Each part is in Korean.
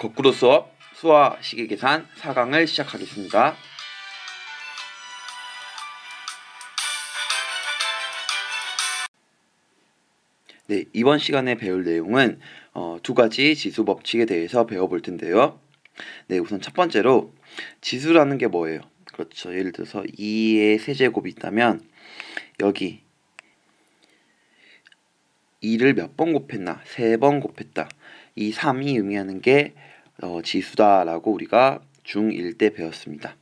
거꾸로 수업 수화 시계 계산 4강을 시작하겠습니다. 네, 이번 시간에 배울 내용은 어, 두 가지 지수 법칙에 대해서 배워볼 텐데요. 네, 우선 첫 번째로 지수라는 게 뭐예요? 그렇죠. 예를 들어서 2의 세제곱이 있다면 여기 2를 몇 번 곱했나? 세 번 곱했다. 이 3이 의미하는 게 어, 지수다라고 우리가 중1 때 배웠습니다.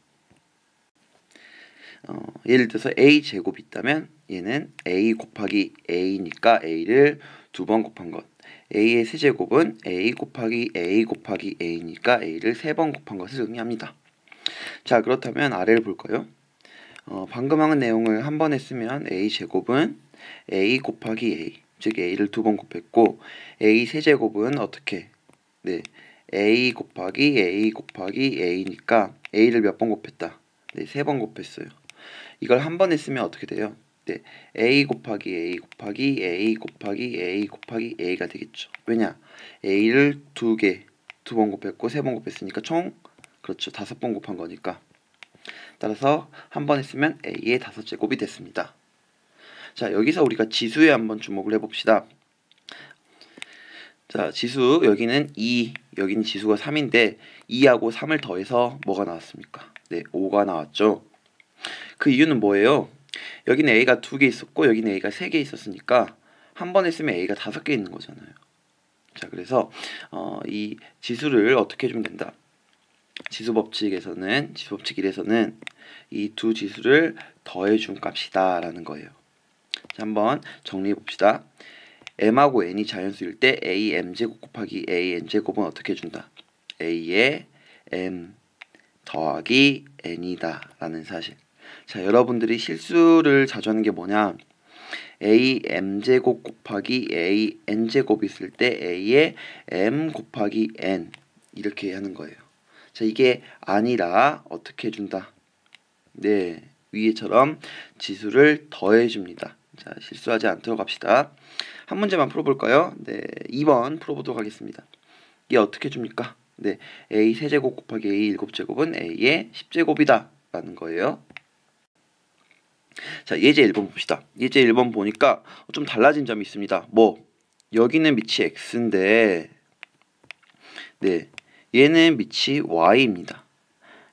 어, 예를 들어서 a 제곱이 있다면 얘는 a 곱하기 a니까 a를 두 번 곱한 것. a의 세제곱은 a 곱하기 a 곱하기 a니까 a를 세 번 곱한 것을 의미합니다. 자 그렇다면 아래를 볼까요? 어, 방금 한 내용을 한번 했으면 a 제곱은 a 곱하기 a 즉 a를 두 번 곱했고 a 세제곱은 어떻게 네 a 곱하기 a 곱하기 a니까 a를 몇 번 곱했다? 네 세 번 곱했어요. 이걸 한 번 했으면 어떻게 돼요? 네 a 곱하기 a 곱하기 a 곱하기 a 곱하기 a가 되겠죠. 왜냐? A를 두 개 두 번 곱했고 세 번 곱했으니까 총 그렇죠 다섯 번 곱한 거니까. 따라서 한 번 했으면 a의 다섯 제곱이 됐습니다. 자, 여기서 우리가 지수에 한번 주목을 해봅시다. 자, 지수 여기는 2, 여기는 지수가 3인데 2하고 3을 더해서 뭐가 나왔습니까? 네, 5가 나왔죠. 그 이유는 뭐예요? 여기는 A가 2개 있었고 여기는 A가 3개 있었으니까 한번 했으면 A가 5개 있는 거잖아요. 자, 그래서 어, 이 지수를 어떻게 해주면 된다? 지수 법칙에서는 지수 법칙 1에서는 이 두 지수를 더해준 값이다 라는 거예요. 자, 한번 정리해 봅시다. M하고 n이 자연수일 때 a m제곱 곱하기 a n제곱은 어떻게 준다? a의 m 더하기 n이다 라는 사실. 자, 여러분들이 실수를 자주 하는 게 뭐냐? a m제곱 곱하기 a n제곱 있을 때 a의 m 곱하기 n 이렇게 하는 거예요. 자, 이게 아니라 어떻게 해준다? 네, 위에처럼 지수를 더해줍니다. 자, 실수하지 않도록 합시다. 한 문제만 풀어볼까요? 네, 2번 풀어보도록 하겠습니다. 이게 어떻게 줍니까? 네, a 세제곱 곱하기 a 일곱 제곱은 a의 10제곱이다 라는 거예요. 자, 예제 1번 봅시다. 예제 1번 보니까 좀 달라진 점이 있습니다. 뭐, 여기는 밑이 x인데, 네, 얘는 밑이 y입니다.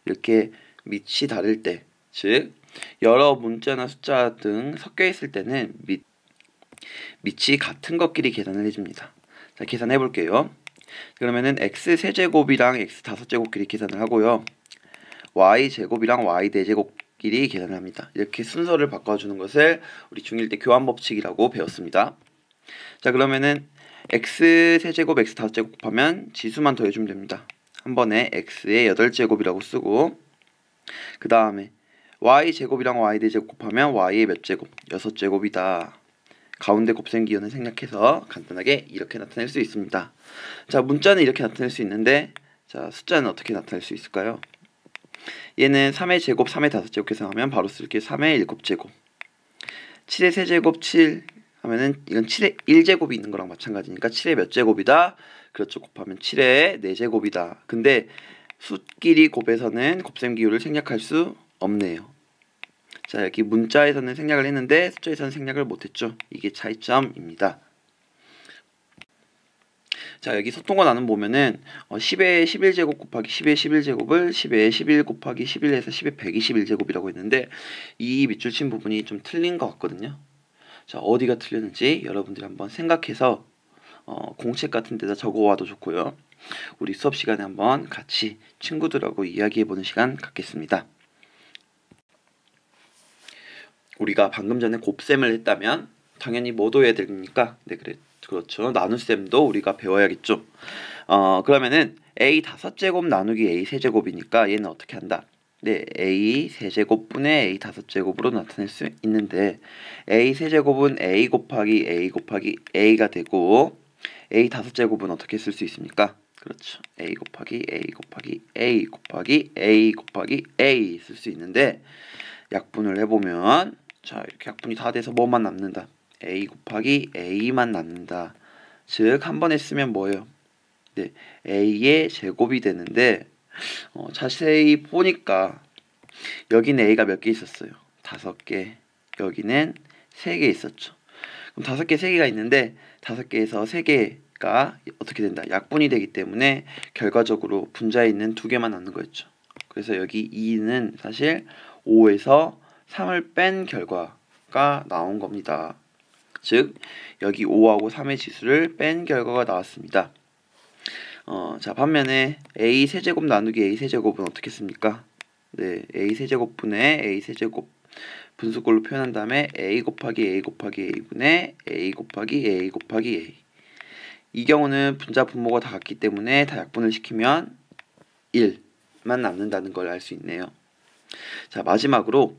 이렇게 밑이 다를 때, 즉, 여러 문자나 숫자 등 섞여 있을 때는 밑, 밑이 같은 것끼리 계산을 해줍니다. 자, 계산해 볼게요. 그러면은 x 세제곱이랑 x 다섯 제곱끼리 계산을 하고요. y 제곱이랑 y 네제곱끼리 계산을 합니다. 이렇게 순서를 바꿔주는 것을 우리 중1 때 교환 법칙이라고 배웠습니다. 자 그러면은 x 세제곱 x 다섯 제곱 곱하면 지수만 더해주면 됩니다. 한 번에 x의 8제곱이라고 쓰고 그 다음에 y 제곱이랑 y 대제곱 곱하면 y의 몇 제곱? 6제곱이다. 가운데 곱셈 기호는 생략해서 간단하게 이렇게 나타낼 수 있습니다. 자, 문자는 이렇게 나타낼 수 있는데 자, 숫자는 어떻게 나타낼 수 있을까요? 얘는 3의 제곱, 3의 5제곱 계산하면 바로 쓸게 3의 7제곱. 7의 세제곱 7 하면은 이건 7의 1제곱이 있는 거랑 마찬가지니까 7의 몇 제곱이다? 그렇죠. 곱하면 7의 4제곱이다. 근데 숫끼리 곱해서는 곱셈 기호를 생략할 수 없네요. 자 여기 문자에서는 생략을 했는데 숫자에서는 생략을 못했죠. 이게 차이점입니다. 자 여기 소통과 나눔 보면은 어, 10의 11제곱 곱하기 10의 11제곱을 10의 11 곱하기 11에서 10의 121제곱이라고 했는데 이 밑줄 친 부분이 좀 틀린 것 같거든요. 자 어디가 틀렸는지 여러분들이 한번 생각해서 어, 공책 같은 데다 적어와도 좋고요. 우리 수업 시간에 한번 같이 친구들하고 이야기해보는 시간 갖겠습니다. 우리가 방금 전에 곱셈을 했다면 당연히 뭐도 해야 되니까? 네 그래 그렇죠. 나눗셈도 우리가 배워야겠죠. 어 그러면은 a 다섯 제곱 나누기 a 세 제곱이니까 얘는 어떻게 한다? 네 a 세 제곱분의 a 다섯 제곱으로 나타낼 수 있는데 a 세 제곱은 a 곱하기 a 곱하기 a가 되고 a 다섯 제곱은 어떻게 쓸 수 있습니까? 그렇죠. A 곱하기 a 곱하기 a 곱하기 a 곱하기 a 쓸 수 있는데 약분을 해보면 자 이렇게 약분이 다 돼서 뭐만 남는다 a 곱하기 a만 남는다 즉 한번 했으면 뭐예요 네, a의 제곱이 되는데 어, 자세히 보니까 여기는 a가 몇 개 있었어요? 다섯 개. 여기는 세 개 있었죠. 그럼 다섯 개, 세 개가 있는데 다섯 개에서 세 개가 어떻게 된다? 약분이 되기 때문에 결과적으로 분자에 있는 두 개만 남는 거였죠. 그래서 여기 2는 사실 5에서 3을 뺀 결과가 나온 겁니다. 즉 여기 5하고 3의 지수를 뺀 결과가 나왔습니다. 어, 자 반면에 a 세제곱 나누기 a 세제곱은 어떻게 씁니까? 네, a 세제곱분의 a 세제곱 분수꼴로 표현한 다음에 a 곱하기 a 곱하기 a분의 a 곱하기 a 곱하기 a 이 경우는 분자 분모가 다 같기 때문에 다 약분을 시키면 1만 남는다는 걸 알 수 있네요. 자 마지막으로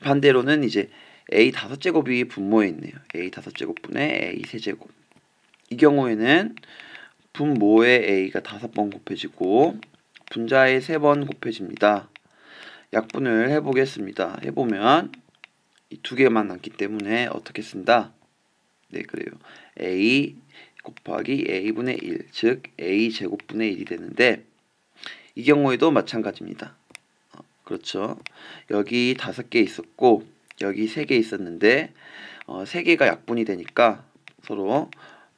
반대로는 이제 a 다섯 제곱이 분모에 있네요. a 다섯 제곱분의 a 세제곱 이 경우에는 분모에 a가 다섯 번 곱해지고 분자에 세번 곱해집니다. 약분을 해보겠습니다. 해보면 이두 개만 남기 때문에 어떻게 쓴다? 네 그래요. a 곱하기 a분의 1, 즉 a 제곱분의 1이 되는데 이 경우에도 마찬가지입니다. 어, 그렇죠. 여기 다섯 개 있었고 여기 세 개 있었는데 어, 세 개가 약분이 되니까 서로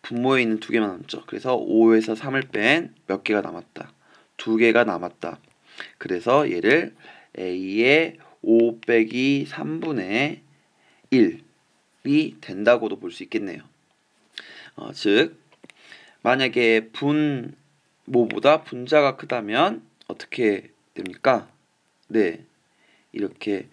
분모에 있는 두 개만 남죠. 그래서 5에서 3을 뺀 몇 개가 남았다. 두 개가 남았다. 그래서 얘를 a의 5 빼기 3분의 1이 된다고도 볼 수 있겠네요. 어, 즉 만약에 분모보다 분자가 크다면 어떻게 됩니까? 네, 이렇게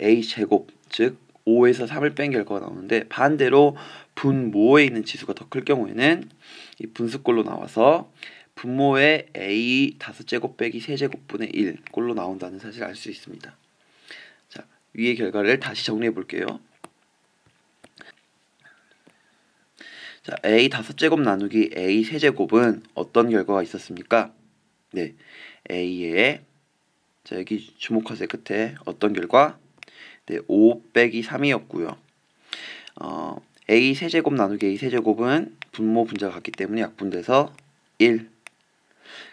a 제곱 즉 5에서 3을 뺀 결과가 나오는데 반대로 분모에 있는 지수가 더 클 경우에는 이 분수꼴로 나와서 분모의 a 다섯 제곱 빼기 세 제곱분의 1 꼴로 나온다는 사실을 알 수 있습니다. 자, 위의 결과를 다시 정리해 볼게요. 자, a 다섯 제곱 나누기 a 세 제곱은 어떤 결과가 있었습니까? 네, a의 자 여기 주목하세요 끝에 어떤 결과? 네, 5 빼기 3이었고요. 어, a 세제곱 나누기 a 세제곱은 분모 분자가 같기 때문에 약분돼서 1.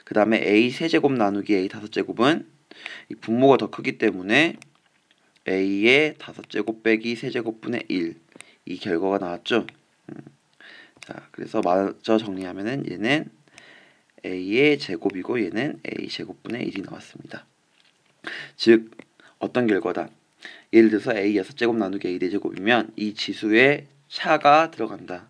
그 다음에 a 세제곱 나누기 a 다섯 제곱은 이 분모가 더 크기 때문에 a의 다섯 제곱 빼기 세제곱분의 1. 이 결과가 나왔죠. 음. 자, 그래서 마저 정리하면은 얘는 a의 제곱이고 얘는 a 제곱분의 1이 나왔습니다. 즉 어떤 결과다? 예를 들어서 a 6제곱 나누기 a 4제곱이면 이 지수에 차가 들어간다.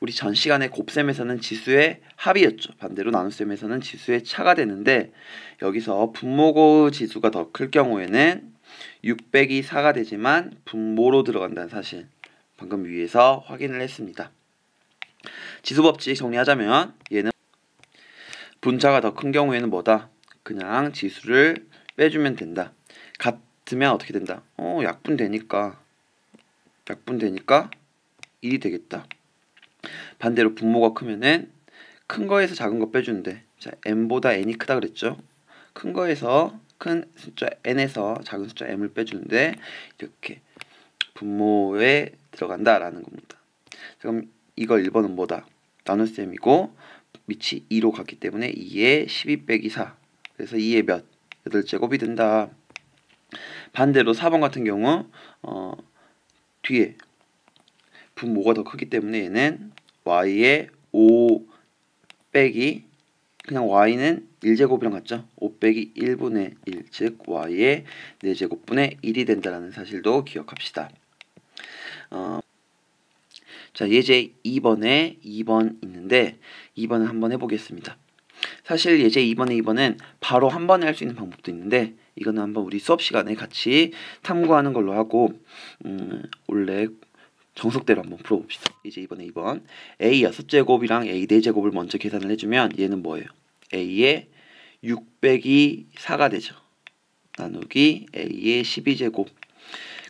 우리 전 시간에 곱셈에서는 지수의 합이었죠. 반대로 나눗셈에서는 지수의 차가 되는데 여기서 분모고 지수가 더 클 경우에는 600이 4가 되지만 분모로 들어간다는 사실 방금 위에서 확인을 했습니다. 지수 법칙 정리하자면 얘는 분자가 더 큰 경우에는 뭐다? 그냥 지수를 빼주면 된다. 같으면 어떻게 된다? 어, 약분 되니까 약분 되니까 1이 되겠다. 반대로 분모가 크면은 큰 거에서 작은 거 빼주는데 자 m보다 n이 크다 그랬죠. 큰 거에서 큰 숫자 n에서 작은 숫자 m을 빼주는데 이렇게 분모에 들어간다라는 겁니다. 그럼 이거 1번은 뭐다? 나눗셈이고 밑이 2로 갔기 때문에 2에 12 빼기 4 그래서 2에 몇? 8제곱이 된다. 반대로 4번 같은 경우 어, 뒤에 분모가 더 크기 때문에 얘는 y의 5 빼기 그냥 y는 1제곱이랑 같죠? 5 빼기 1분의 1, 즉 y의 4제곱분의 1이 된다는 사실도 기억합시다. 어, 자, 예제 2번에 2번 있는데 2번을 한번 해보겠습니다. 사실 예제 2번에 2번은 바로 한 번에 할 수 있는 방법도 있는데 이거는 한번 우리 수업 시간에 같이 탐구하는 걸로 하고 음, 원래 정석대로 한번 풀어봅시다. 이제 이번에 2번 a 6제곱이랑 a 4제곱을 먼저 계산을 해주면 얘는 뭐예요? a의 6 빼기 4가 되죠. 나누기 a의 12제곱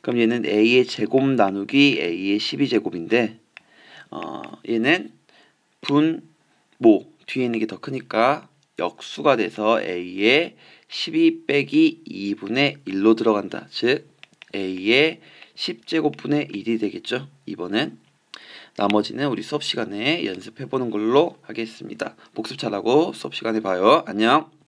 그럼 얘는 a의 제곱 나누기 a의 12제곱인데 어, 얘는 분모 뒤에 있는 게 더 크니까 역수가 돼서 a의 12 빼기 2분의 1로 들어간다. 즉 a의 10제곱분의 1이 되겠죠. 2번은 나머지는 우리 수업 시간에 연습해 보는 걸로 하겠습니다. 복습 잘하고 수업 시간에 봐요. 안녕.